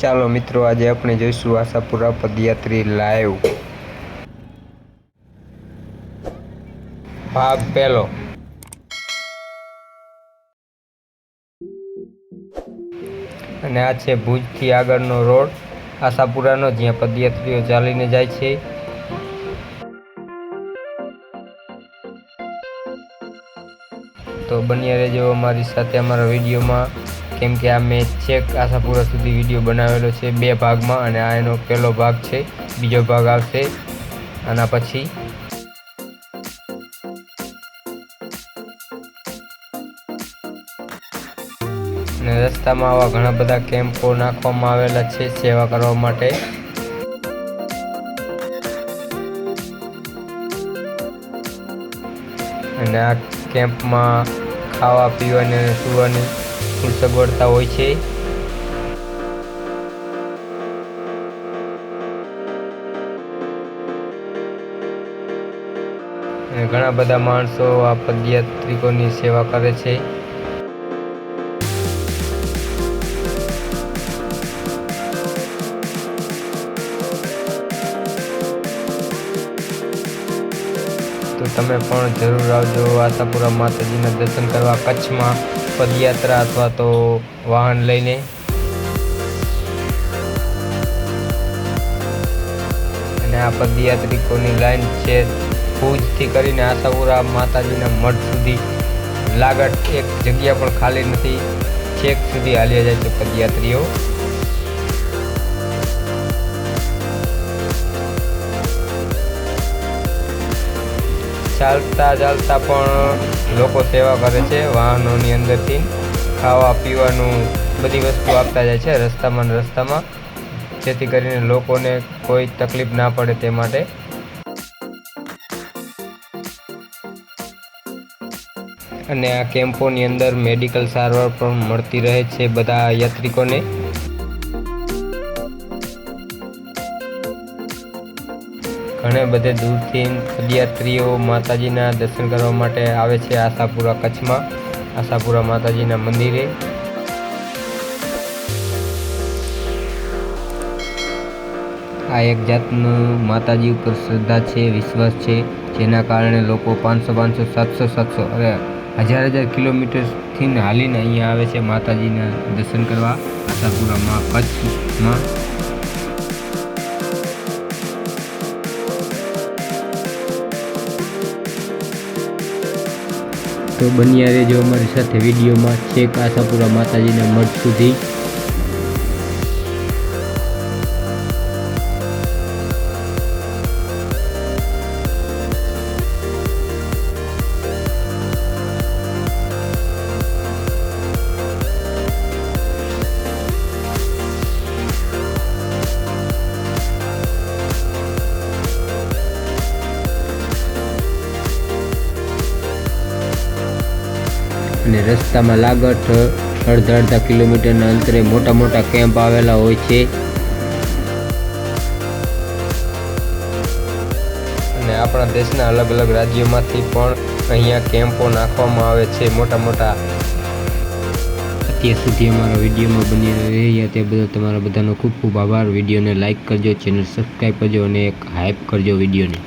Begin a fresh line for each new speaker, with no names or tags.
ચાલો મિત્રો, આજે આપણે જોઈશું આશાપુરા પદયાત્રી લાઈવ ભાગ પહેલો. અને આ છે ભુજથી આગળનો રોડ. આશાપુરાનો, જ્યાં પદયાત્રીઓ ચાલીને જાય છે. તો બન્યા રહેજો અમારી સાથે અમારા વિડીયોમાં. કેમ કે આ મેં છેક આશાપુરા સુધી વીડિયો બનાવેલો છે બે ભાગમાં અને આ એનો પહેલો ભાગ છે, બીજો ભાગ આવશે આના પછી અને રસ્તામાં આવા ઘણા બધા કેમ્પો નાખવામાં આવેલા છે, સેવા કરવા માટે. અને આ કેમ્પમાં ખાવા પીવાની અને સુવાની ફૂલ સગવડતા હોય છે. ઘણા બધા માણસો આ પદયાત્રિકોની સેવા કરે છે. તો તમે પણ જરૂર આવજો આશાપુરા માતાજીના દર્શન કરવા કચ્છમાં. પદયાત્રા અથવા તો વાહન લઈને. અને આ પદયાત્રિકોની લાઈન છે ભુજથી કરીને આશાપુરા માતાજીના મઠ સુધી. લાગત એક જગ્યા પણ ખાલી નથી. છેક સુધી હાલ્યા જાય છે પદયાત્રીઓ. ચાલતા ચાલતા પણ લોકો સેવા કરે છે, વાહનોની અંદરથી ખાવા પીવાનું બધી વસ્તુ આપતા જાય છે રસ્તામાં રસ્તામાં, જેથી કરીને લોકોને કોઈ તકલીફ ના પડે તે માટે. અને આ કેમ્પોની અંદર મેડિકલ સારવાર પણ મળતી રહે છે બધા યાત્રિકોને. ઘણે બધે દૂરથી પદયાત્રીઓ માતાજીના દર્શન કરવા માટે આવે છે આશાપુરા કચ્છમાં, આશાપુરા માતાજીના મંદિરે. આ એક જાતનું માતાજી ઉપર શ્રદ્ધા છે, વિશ્વાસ છે, જેના કારણે લોકો પાંચસો પાંચસો, સાતસો સાતસો અરે હજાર હજાર કિલોમીટરથી હાલીને અહીંયા આવે છે માતાજીના દર્શન કરવા આશાપુરામાં, કચ્છમાં. તો બન્યા રહેજો અમારી સાથે વિડીયોમાં. છેક આશાપુરા માતાજીના મઠ સુધી. અને રસ્તામાં લાગત અડધા અડધા કિલોમીટરના અંતરે મોટા મોટા કેમ્પ આવેલા હોય છે. અને આપણા દેશના અલગ અલગ રાજ્યોમાંથી પણ અહીંયા કેમ્પો નાખવામાં આવે છે મોટા મોટા. અત્યાર સુધી અમારા વિડીયોમાં બની રહ્યા તે બદલ તમારા બધાનો ખૂબ ખૂબ આભાર. વિડીયોને લાઇક કરજો, ચેનલ સબસ્ક્રાઈબ કરજો અને એક હાઇપ કરજો વિડીયોને.